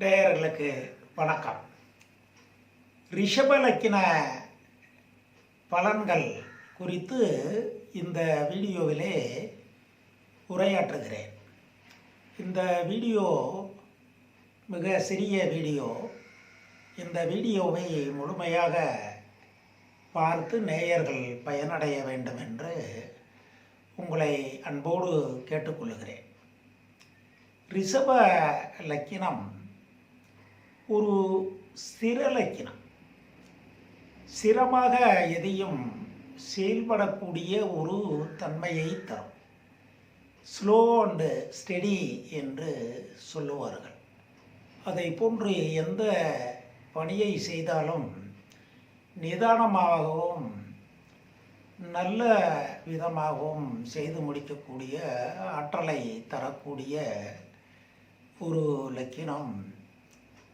நேயர்களுக்கு வணக்கம். ரிஷப லக்கின பலன்கள் குறித்து இந்த வீடியோவிலே உரையாற்றுகிறேன். இந்த வீடியோ மிக சிறிய வீடியோ. இந்த வீடியோவை முழுமையாக பார்த்து நேயர்கள் பயனடைய வேண்டும் என்று உங்களை அன்போடு கேட்டுக்கொள்கிறேன். ரிஷப லக்கினம் ஒரு ஸ்திர சிரமாக எதையும் செயல்படக்கூடிய ஒரு தன்மையை தரும். ஸ்லோ அண்டு ஸ்டெடி என்று சொல்லுவார்கள். அதை போன்று எந்த பணியை செய்தாலும் நிதானமாகவும் நல்ல விதமாகவும் செய்து முடிக்கக்கூடிய ஆற்றலை தரக்கூடிய ஒரு லக்கினம்.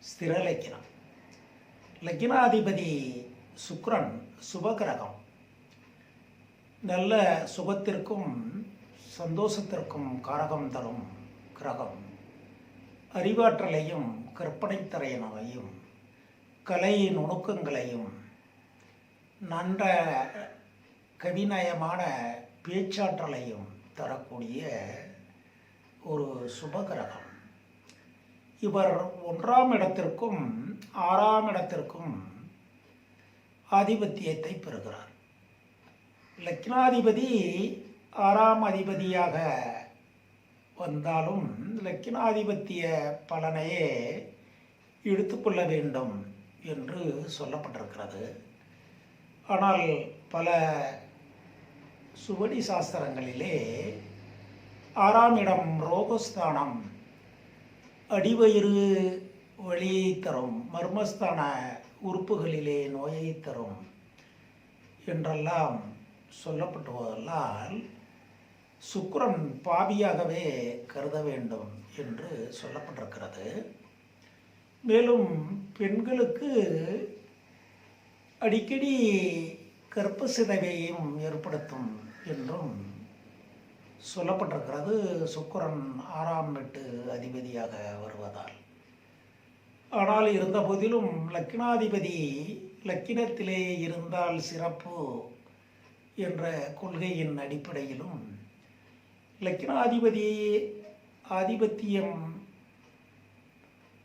ஸ்திர லக்கினம் லக்கினாதிபதி சுக்ரன் சுபகிரகம். நல்ல சுகத்திற்கும் சந்தோஷத்திற்கும் காரகம் தரும் கிரகம். அறிவாற்றலையும் கற்பனைத்திறனையும் கலை நுணுக்கங்களையும் நன்ற கவிநயமான பேச்சாற்றலையும் தரக்கூடிய ஒரு சுபகிரகம். இவர் ஒன்றாம் இடத்திற்கும் ஆறாம் இடத்திற்கும் ஆதிபத்தியத்தை பெறுகிறார். லக்னாதிபதி ஆறாம் அதிபதியாக வந்தாலும் லக்கினாதிபத்திய பலனையே எடுத்துக்கொள்ள வேண்டும் என்று சொல்லப்பட்டிருக்கிறது. ஆனால் பல சுவடி சாஸ்திரங்களிலே ஆறாம் இடம் ரோகஸ்தானம் அடிவயிறு வழியை தரும் மர்மஸ்தான உறுப்புகளிலே நோயை தரும் என்றெல்லாம் சொல்லப்பட்டுவதால் சுக்கரன் பாவியாகவே கருத வேண்டும் என்று சொல்லப்பட்டிருக்கிறது. மேலும் பெண்களுக்கு அடிக்கடி கற்ப சிதைவையும் ஏற்படுத்தும் என்றும் சொல்லப்பட்டிருக்கிறது சுக்கரன் ஆறாம் எட்டு அதிபதியாக வருவதால். ஆனால் இருந்த போதிலும் லக்கினாதிபதி லக்கினத்திலே இருந்தால் சிறப்பு என்ற கொள்கையின் அடிப்படையிலும் லக்கினாதிபதி ஆதிபத்தியம்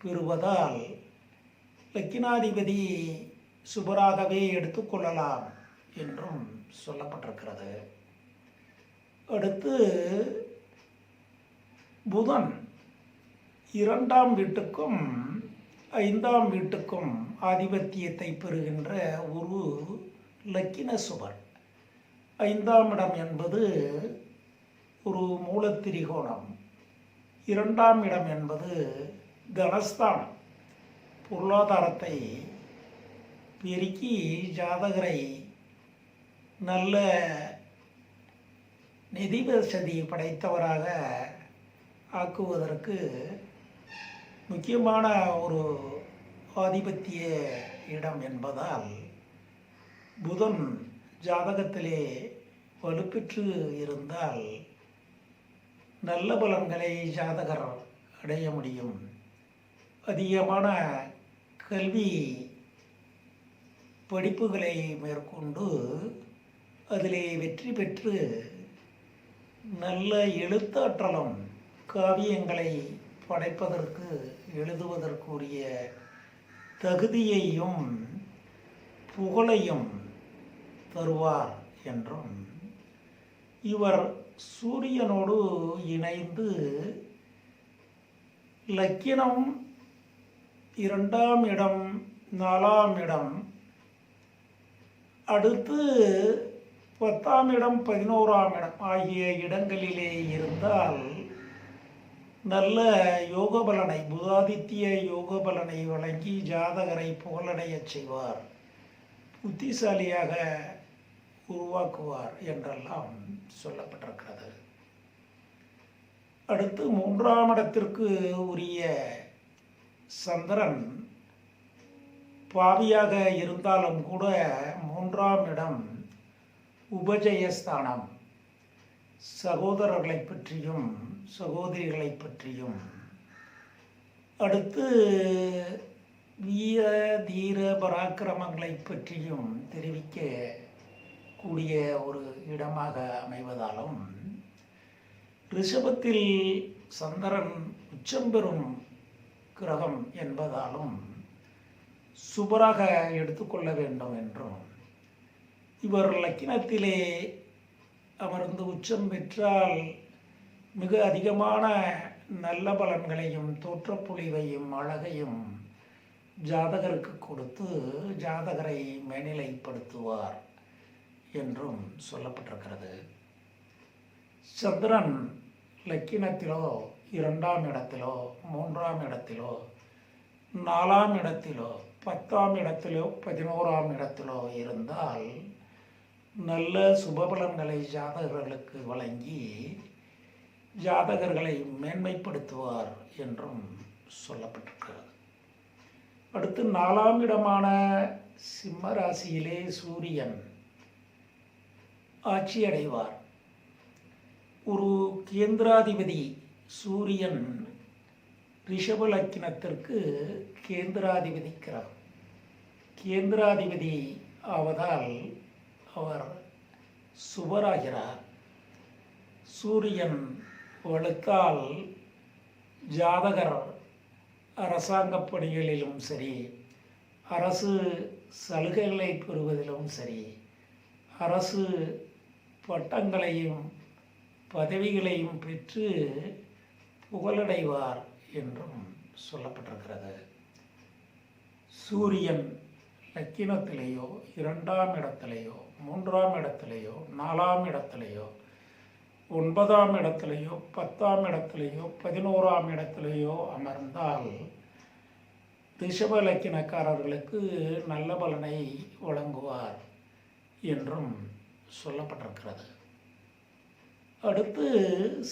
பெறுவதால் லக்கினாதிபதி சுபராகவே எடுத்துக்கொள்ளலாம் என்றும் சொல்லப்பட்டிருக்கிறது. அடுத்து புதன் இரண்டாம் வீட்டுக்கும் ஐந்தாம் வீட்டுக்கும் ஆதிபத்தியத்தை பெறுகின்ற ஒரு லக்கின சுபர். ஐந்தாம் இடம் என்பது ஒரு மூலத்திரிகோணம். இரண்டாம் இடம் என்பது தனஸ்தானம். பொருளாதாரத்தை பெருக்கி ஜாதகரை நல்ல நிதி வசதி படைத்தவராக ஆக்குவதற்கு முக்கியமான ஒரு ஆதிபத்திய இடம் என்பதால் புதன் ஜாதகத்திலே வலுப்பெற்று இருந்தால் நல்ல பலன்களை ஜாதகர் அடைய முடியும். அதிகமான கல்வி படிப்புகளை மேற்கொண்டு அதிலே வெற்றி பெற்று நல்ல எழுத்தாற்றலும் காவியங்களை படைப்பதற்கு எழுதுவதற்குரிய தகுதியையும் புகழையும் தருவார் என்றும். இவர் சூரியனோடு இணைந்து லக்கினம் இரண்டாம் இடம் நாலாம் இடம் அடுத்து பத்தாம் இடம் பதினோராம் இடம் ஆகிய இடங்களிலே இருந்தால் நல்ல யோக பலனை புதாதித்ய யோக பலனை வழங்கி ஜாதகரை புகழடையச் செய்வார். புத்திசாலியாக உருவாக்குவார் என்றெல்லாம் சொல்லப்பட்டிருக்கிறது. அடுத்து மூன்றாம் இடத்திற்கு உரிய சந்திரன் பாவியாக இருந்தாலும் கூட மூன்றாம் இடம் உபஜயஸ்தானம். சகோதரர்களை பற்றியும் சகோதரிகளை பற்றியும். அடுத்து வீர தீர பராக்கிரமங்களை பற்றியும் தெரிவிக்க கூடிய ஒரு இடமாக அமைவதாலும் ரிஷபத்தில் சந்திரன் உச்சம் பெறும் கிரகம் என்பதாலும் சுபராக எடுத்துக்கொள்ள வேண்டும் என்றும் இவர் லக்கினத்திலே அமர்ந்து உச்சம் பெற்றால் மிக அதிகமான நல்ல பலன்களையும் தோற்றப்பொழிவையும் அழகையும் ஜாதகருக்கு கொடுத்து ஜாதகரை மேனிலைப்படுத்துவார் என்றும் சொல்லப்பட்டிருக்கிறது. சந்திரன் லக்கினத்திலோ இரண்டாம் இடத்திலோ மூன்றாம் இடத்திலோ நாலாம் இடத்திலோ பத்தாம் இடத்திலோ பதினோராம் இடத்திலோ இருந்தால் நல்ல சுபபலன்களை ஜாதகர்களுக்கு வழங்கி ஜாதகர்களை மேன்மைப்படுத்துவார் என்றும் சொல்லப்பட்டிருக்கிறது. அடுத்து நாலாம் இடமான சிம்ம ராசியிலே சூரியன் ஆட்சி அடைவார். ஒரு கேந்திராதிபதி சூரியன் ரிஷப லக்கினத்திற்கு கேந்திராதிபதி கிரகம். கேந்திராதிபதி ஆவதால் அவர் சுவராகிறார். சூரியன் வலுத்தால் ஜாதகர் அரசாங்க பணிகளிலும் சரி அரசு சலுகைகளை பெறுவதிலும் சரி அரசு பட்டங்களையும் பதவிகளையும் பெற்று புகழடைவார் என்றும் சொல்லப்பட்டிருக்கிறது. சூரியன் லக்கினத்திலேயோ இரண்டாம் இடத்திலேயோ மூன்றாம் இடத்துலையோ நாலாம் இடத்துலையோ ஒன்பதாம் இடத்துலையோ பத்தாம் இடத்துலையோ பதினோராம் இடத்துலையோ அமர்ந்தால் ரிஷப இலக்கினக்காரர்களுக்கு நல்ல பலனை வழங்குவார் என்றும் சொல்லப்பட்டிருக்கிறது. அடுத்து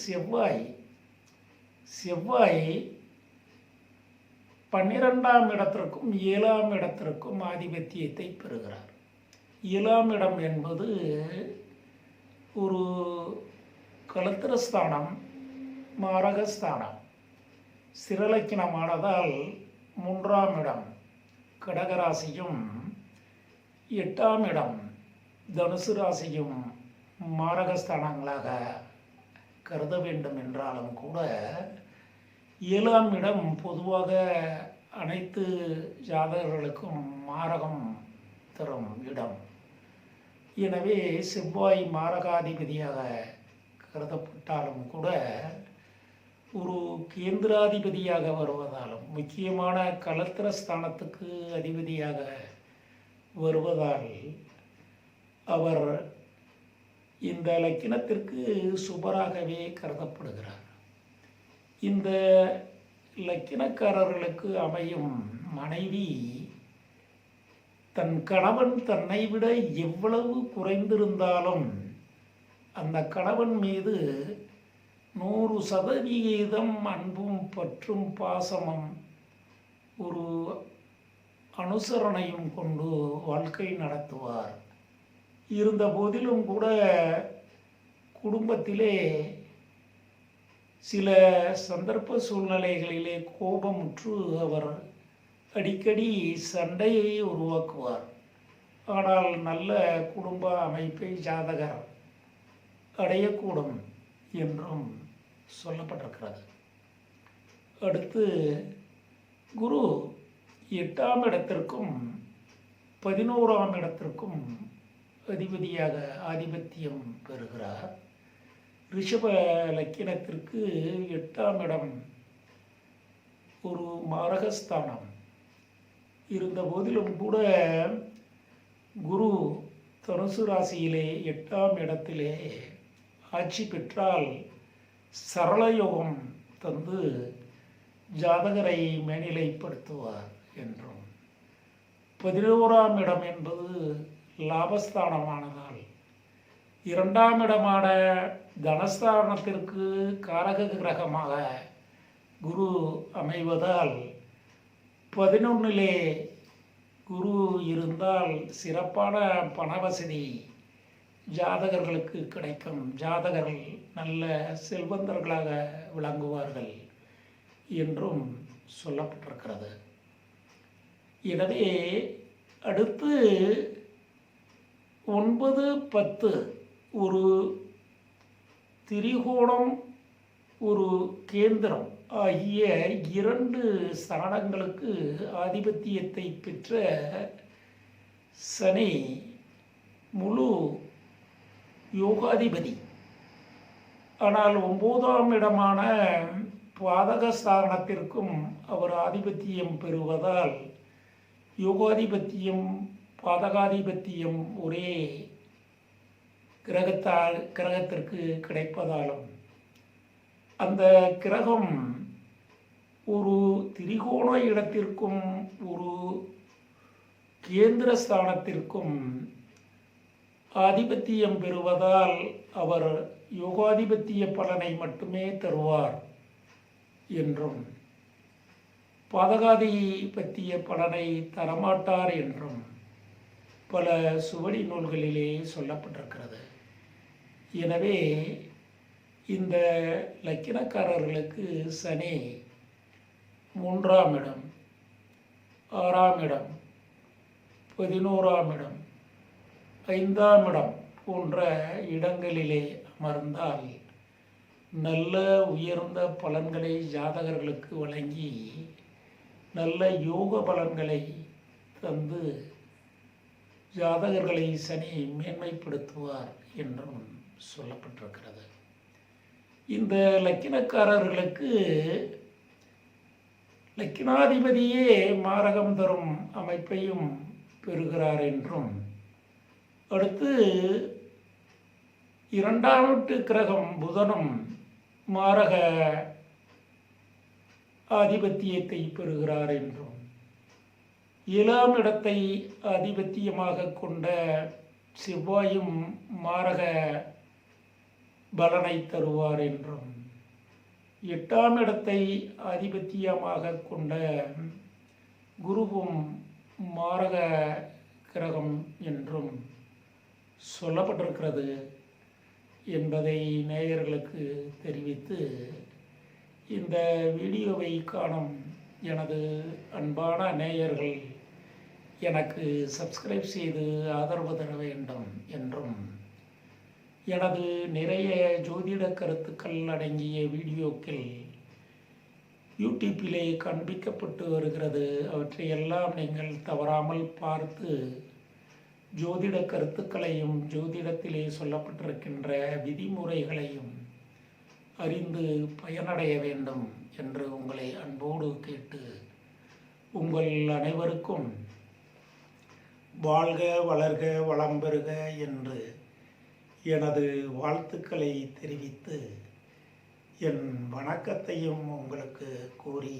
செவ்வாய். செவ்வாய் பன்னிரெண்டாம் இடத்திற்கும் ஏழாம் இடத்திற்கும் ஆதிபத்தியத்தை பெறுகிறார். ஏழாம் இடம் என்பது ஒரு கலத்திரஸ்தானம் மாரகஸ்தானம். சிறலக்கினமானதால் மூன்றாம் இடம் கடகராசியும் எட்டாம் இடம் தனுசு ராசியும் மாரகஸ்தானங்களாக கருத வேண்டும் என்றாலும் கூட ஏழாம் இடம் பொதுவாக அனைத்து ஜாதகர்களுக்கும் மாரகம் தரும் இடம். எனவே செவ்வாய் மாரகாதிபதியாக கருதப்பட்டாலும் கூட ஒரு கேந்திராதிபதியாக வருவதாலும் முக்கியமான கலத்திர ஸ்தானத்துக்கு அதிபதியாக வருவதால் அவர் இந்த லக்கினத்திற்கு சுபராகவே கருதப்படுகிறார். இந்த லக்கினக்காரர்களுக்கு அமையும் மனைவி தன் கணவன் தன்னை விட எவ்வளவு குறைந்திருந்தாலும் அந்த கணவன் மீது நூறு சதவிகிதம் அன்பும் பற்றும் பாசமும் ஒரு அனுசரணையும் கொண்டு வாழ்க்கை நடத்துவார். இருந்த போதிலும் கூட குடும்பத்திலே சில சந்தர்ப்ப சூழ்நிலைகளிலே கோபமுற்று அவர் அடிக்கடி சண்டையை உருவாக்குவார். ஆனால் நல்ல குடும்ப அமைப்பை ஜாதகர் அடையக்கூடும் என்றும் சொல்லப்பட்டிருக்கிறது. அடுத்து குரு எட்டாம் இடத்திற்கும் பதினோராம் இடத்திற்கும் அதிபதியாக ஆதிபத்தியம் பெறுகிறார். ரிஷப லக்கினத்திற்கு எட்டாம் இடம் ஒரு மாரகஸ்தானம். இருந்த போதிலும் கூட குரு தனுசு ராசியிலே எட்டாம் இடத்திலே ஆட்சி பெற்றால் சரளயோகம் தந்து ஜாதகரை மேனிலைப்படுத்துவார் என்றும். பதினோராம் இடம் என்பது லாபஸ்தானமானதால் இரண்டாம் இடமான தனஸ்தானத்திற்கு காரக கிரகமாக குரு அமைவதால் பதினொன்னிலே குரு இருந்தால் சிறப்பான பண வசதி ஜாதகர்களுக்கு கிடைக்கும். ஜாதகர்கள் நல்ல செல்வந்தர்களாக விளங்குவார்கள் என்றும் சொல்லப்பட்டிருக்கிறது. எனவே அடுத்து ஒன்பது பத்து ஒரு திரிகோணம் ஒரு கேந்திரம் ஆகிய இரண்டு ஸ்தானங்களுக்கு ஆதிபத்தியத்தை பெற்ற சனி முழு யோகாதிபதி. ஆனால் ஒம்போதாம் இடமான பாதகஸ்தானத்திற்கும் அவர் ஆதிபத்தியம் பெறுவதால் யோகாதிபத்தியம் பாதகாதிபத்தியம் ஒரே கிரகத்தால் கிரகத்திற்கு கிடைப்பதாலும். அந்த கிரகம் ஒரு திரிகோண இடத்திற்கும் ஒரு கேந்திர ஸ்தானத்திற்கும் ஆதிபத்தியம் பெறுவதால் அவர் யோகாதிபத்திய பலனை மட்டுமே தருவார் என்றும் பாதகாதிபத்திய பலனை தரமாட்டார் என்றும் பல சுவடி நூல்களிலே சொல்லப்பட்டிருக்கிறது. எனவே இந்த லக்கினக்காரர்களுக்கு சனி மூன்றாம் இடம். ஆறாம் இடம். பதினோராம் இடம். ஐந்தாம் இடம் போன்ற இடங்களிலே அமர்ந்தால் நல்ல உயர்ந்த பலன்களை ஜாதகர்களுக்கு வழங்கி நல்ல யோக பலன்களை தந்து ஜாதகர்களை சனி மேன்மைப்படுத்துவார் என்றும் சொல்லப்பட்டிருக்கிறது. இந்த லக்கினக்காரர்களுக்கு லக்கினாதிபதியே மாரகம் தரும் அமைப்பையும் பெறுகிறார் என்றும். அடுத்து இரண்டாம் வீட்டு கிரகம் புதனும் மாரக ஆதிபத்தியத்தை பெறுகிறார் என்றும். ஏழாம் இடத்தை ஆதிபத்தியமாக கொண்ட செவ்வாயும் மாரக பலனை தருவார் என்றும். எட்டாம் இடத்தை ஆதிபத்தியமாக கொண்ட குருவும் மாரக கிரகம் என்றும் சொல்லப்பட்டிருக்கிறது என்பதை நேயர்களுக்கு தெரிவித்து இந்த வீடியோவை காணும் எனது அன்பான நேயர்கள் எனக்கு சப்ஸ்கிரைப் செய்து ஆதரவு தர வேண்டும் என்றும் எனது நிறைய ஜோதிட கருத்துக்கள் அடங்கிய வீடியோக்கள் யூடியூப்பிலே காண்பிக்கப்பட்டு வருகிறது. அவற்றையெல்லாம் நீங்கள் தவறாமல் பார்த்து ஜோதிட கருத்துக்களையும் ஜோதிடத்திலே சொல்லப்பட்டிருக்கின்ற விதிமுறைகளையும் அறிந்து பயனடைய வேண்டும் என்று உங்களை அன்போடு கேட்டு உங்கள் அனைவருக்கும் வாழ்க வளர்க வளம் பெறுக என்று எனது வாழ்த்துக்களை தெரிவித்து என் வணக்கத்தையும் உங்களுக்கு கூறி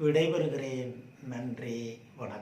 விடைபெறுகிறேன். நன்றி வணக்கம்.